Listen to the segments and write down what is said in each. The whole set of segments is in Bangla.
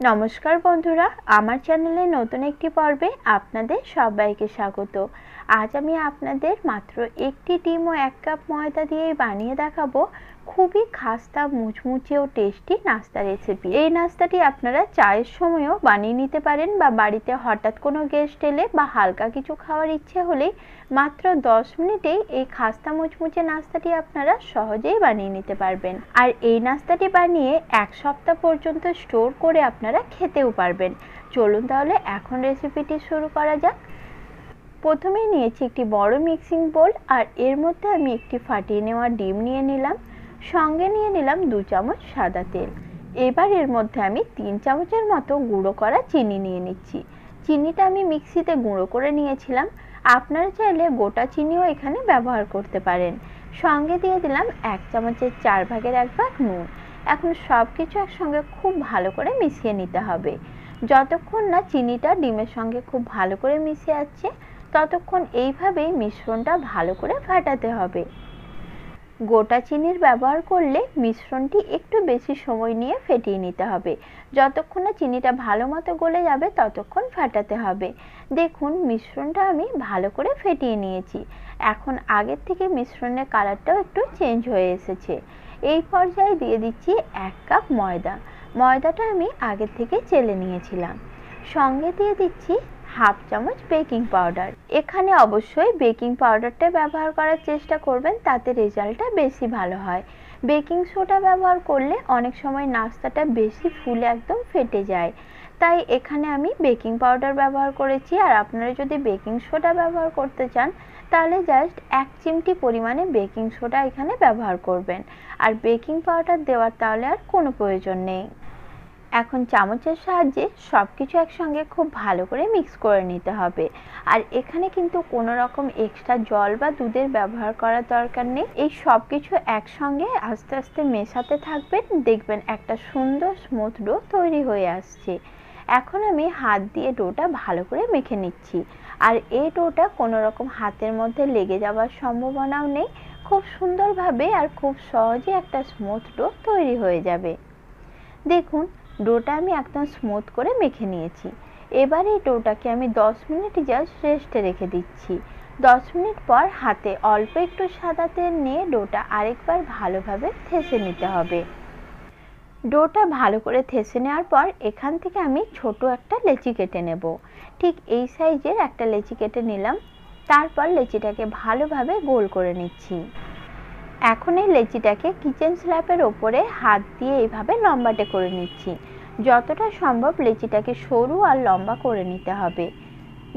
নমস্কার বন্ধুরা, আমার চ্যানেলে নতুন একটি পর্বে আপনাদের সবাইকে স্বাগত। আজ আমি আপনাদের মাত্র একটি ডিম ও এক কাপ ময়দা দিয়ে বানিয়ে দেখাবো খুবই খাস্তা, মুচমুচে ও টেস্টি নাস্তা রেসিপি এই নাস্তাটি আপনারা চায়ের সময়ও বানিয়ে নিতে পারেন বা বাড়িতে হঠাৎ কোনো গেস্ট এলে বা হালকা কিছু খাওয়ার ইচ্ছে হলেই মাত্র 10 মিনিটেই এই খাস্তা, মুচমুচে নাস্তাটি আপনারা সহজেই বানিয়ে নিতে পারবেন। আর এই নাস্তাটি বানিয়ে এক সপ্তাহ পর্যন্ত স্টোর করে আপনারা খেতেও পারবেন। চলুন তাহলে এখন রেসিপিটি শুরু করা যাক। প্রথমেই নিয়েছি একটি বড় মিক্সিং বোল আর এর মধ্যে আমি একটি ফাটিয়ে নেওয়া ডিম নিয়ে নিলাম। সঙ্গে নিয়ে নিলাম দু চামচ সাদা তেল। এবার এর মধ্যে আমি তিন চামচের মতো গুঁড়ো করা চিনি নিয়ে নিচ্ছি। চিনিটা আমি মিক্সিতে গুঁড়ো করে নিয়েছিলাম। আপনারা চাইলে গোটা চিনিও এখানে ব্যবহার করতে পারেন। সঙ্গে দিয়ে দিলাম এক চামচের চার ভাগের এক ভাগ নুন। এখন সব কিছু একসঙ্গে খুব ভালো করে মিশিয়ে নিতে হবে। যতক্ষণ না চিনিটা ডিমের সঙ্গে খুব ভালো করে মিশে যাচ্ছে, ততক্ষণ এইভাবেই মিশ্রণটা ভালো করে ফাটাতে হবে। গোটা চিনির ব্যবহার করলে মিশ্রণটি একটু বেশি সময় নিয়ে ফেটিয়ে নিতে হবে। যতক্ষণ না চিনিটা ভালো মতো গলে যাবে, ততক্ষণ ফাটাতে হবে। দেখুন, মিশ্রণটা আমি ভালো করে ফেটিয়ে নিয়েছি। এখন আগের থেকে মিশ্রণের কালারটাও একটু চেঞ্জ হয়ে এসেছে। এই পর্যায়ে দিয়ে দিচ্ছি এক কাপ ময়দা। ময়দাটা আমি আগের থেকে চেলে নিয়েছিলাম। সঙ্গে দিয়ে দিচ্ছি হাফ চামচ বেকিং পাউডার। এখানে অবশ্যই বেকিং পাউডারটা ব্যবহার করার চেষ্টা করবেন, তাতে রেজাল্টটা বেশি ভালো হয়। বেকিং সোডা ব্যবহার করলে অনেক সময় নাস্তাটা বেশি ফুলে একদম ফেটে যায়। তাই এখানে আমি বেকিং পাউডার ব্যবহার করেছি, আর আপনারা যদি বেকিং সোডা ব্যবহার করতে চান, তাহলে জাস্ট এক চিমটি পরিমাণে বেকিং সোডা এখানে ব্যবহার করবেন। আর বেকিং পাউডার দেওয়ার তাহলে আর কোনো প্রয়োজন নেই। এখন চামচের সাহায্যে সব কিছু একসঙ্গে খুব ভালো করে মিক্স করে নিতে হবে। আর এখানে কিন্তু কোনো রকম এক্সট্রা জল বা দুধের ব্যবহার করার দরকার নেই। এই সব কিছু একসঙ্গে আস্তে আস্তে মেশাতে থাকবেন, দেখবেন একটা সুন্দর স্মুথ ডো তৈরি হয়ে আসছে। এখন আমি হাত দিয়ে ডোটা ভালো করে মেখে নিচ্ছি। আর এই ডোটা কোনো রকম হাতের মধ্যে লেগে যাওয়ার সম্ভাবনাও নেই। খুব সুন্দরভাবে আর খুব সহজে একটা স্মুথ ডো তৈরি হয়ে যাবে। দেখুন ডোটা আমি একদম স্মুথ করে মেখে নিয়েছি। এবার এই ডোটাকে আমি 10 মিনিট জাস্ট রেস্টে রেখে দিচ্ছি। 10 মিনিট পর হাতে অল্প একটু সাদা তেল নিয়ে ডোটা আরেকবার ভালোভাবে থেসে নিতে হবে। ডোটা ভালো করে থেসে নেওয়ার পর এখান থেকে আমি ছোট একটা লেচি কেটে নেব। ঠিক এই সাইজের একটা লেচি কেটে নিলাম। তারপর লেচিটাকে ভালোভাবে গোল করে নিচ্ছি। এখন এই লেচিটাকে কিচেন স্ল্যাপের ওপরে হাত দিয়ে এইভাবে লম্বাটে করে নিচ্ছি। যতটা সম্ভব লেচিটাকে সরু আর লম্বা করে নিতে হবে।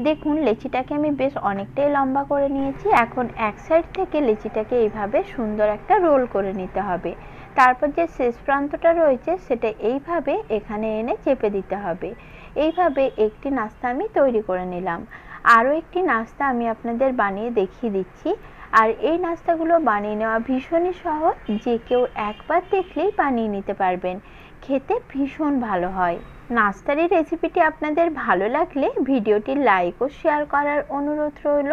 দেখুন, লেচিটাকে আমি বেশ অনেকটাই লম্বা করে নিয়েছি। এখন এক সাইড থেকে লেচিটাকে এইভাবে সুন্দর একটা রোল করে নিতে হবে। তারপর যে শেষ প্রান্তটা রয়েছে, সেটা এইভাবে এখানে এনে চেপে দিতে হবে। এইভাবে একটি নাস্তা আমি তৈরি করে নিলাম। আরও একটি নাস্তা আমি আপনাদের বানিয়ে দেখিয়ে দিচ্ছি। আর এই নাস্তাগুলো বানিয়ে নেওয়া ভীষণই সহজ। যে কেউ একবার দেখলেই বানিয়ে নিতে পারবেন। খেতে ভীষণ ভালো হয়। নাস্তার এই রেসিপিটি আপনাদের ভালো লাগলে ভিডিওটি লাইক ও শেয়ার করার অনুরোধ রইল।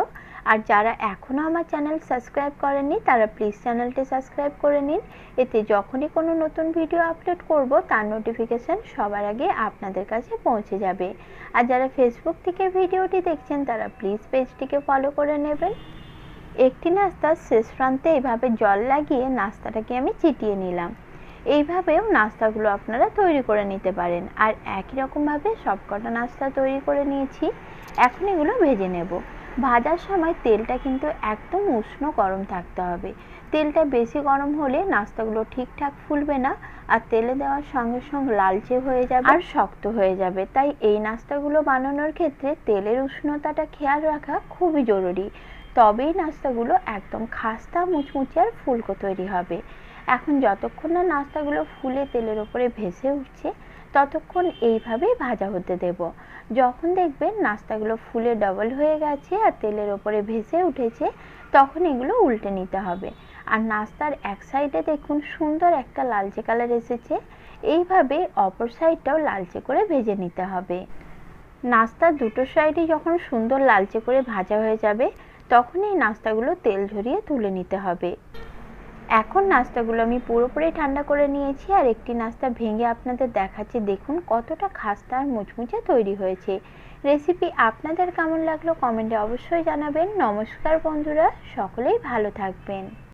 আর যারা এখনও আমার চ্যানেল সাবস্ক্রাইব করেননি, তারা প্লিজ চ্যানেলটি সাবস্ক্রাইব করে নিন। এতে যখনই কোনো নতুন ভিডিও আপলোড করব, তার নোটিফিকেশান সবার আগে আপনাদের কাছে পৌঁছে যাবে। আর যারা ফেসবুক থেকে ভিডিওটি দেখছেন, তারা প্লিজ পেজটিকে ফলো করে নেবেন। একটি নাস্তার শেষ প্রান্তে এইভাবে জল লাগিয়ে নাস্তাটাকে আমি চিটিয়ে নিলাম। এইভাবেও নাস্তাগুলো আপনারা তৈরি করে নিতে পারেন। আর একই রকমভাবে সবকটা নাস্তা তৈরি করে নিয়েছি। এখন এগুলো ভেজে নেব। ভাজার সময় তেলটা কিন্তু একদম উষ্ণ গরম থাকতে হবে। তেলটা বেশি গরম হলে নাস্তাগুলো ঠিকঠাক ফুলবে না আর তেলে দেওয়ার সঙ্গে সঙ্গে লালচে হয়ে যাবে আর শক্ত হয়ে যাবে। তাই এই নাস্তাগুলো বানানোর ক্ষেত্রে তেলের উষ্ণতাটা খেয়াল রাখা খুবই জরুরি। তবেই নাস্তাগুলো একদম খাস্তা, মুচমুচে আর ফুলকো তৈরি হবে। এখন যতক্ষণ না নাস্তাগুলো ফুলে তেলের ওপরে ভেসে উঠছে, ততক্ষণ এইভাবেই ভাজা হতে দেব। যখন দেখবেন নাস্তাগুলো ফুলে ডবল হয়ে গেছে আর তেলের ওপরে ভেসে উঠেছে, তখন এগুলো উল্টে নিতে হবে। আর নাস্তার এক সাইডে দেখুন সুন্দর একটা লালচে কালার এসেছে, এইভাবে অপর সাইডটাও লালচে করে ভেজে নিতে হবে। নাস্তার দুটো সাইডই যখন সুন্দর লালচে করে ভাজা হয়ে যাবে তখন এই নাস্তাগুলো তেল ঝরিয়ে তুলে নিতে হবে। এখন নাস্তাগুলো আমি পুরোপুরি ঠান্ডা করে নিয়েছি আর একটি নাস্তা ভেঙে আপনাদের দেখাচ্ছি। দেখুন কতটা খাস্তা আর মুচমুচে তৈরি হয়েছে। রেসিপি আপনাদের কেমন লাগল কমেন্টে অবশ্যই জানাবেন। নমস্কার বন্ধুরা, সকলেই ভালো থাকবেন।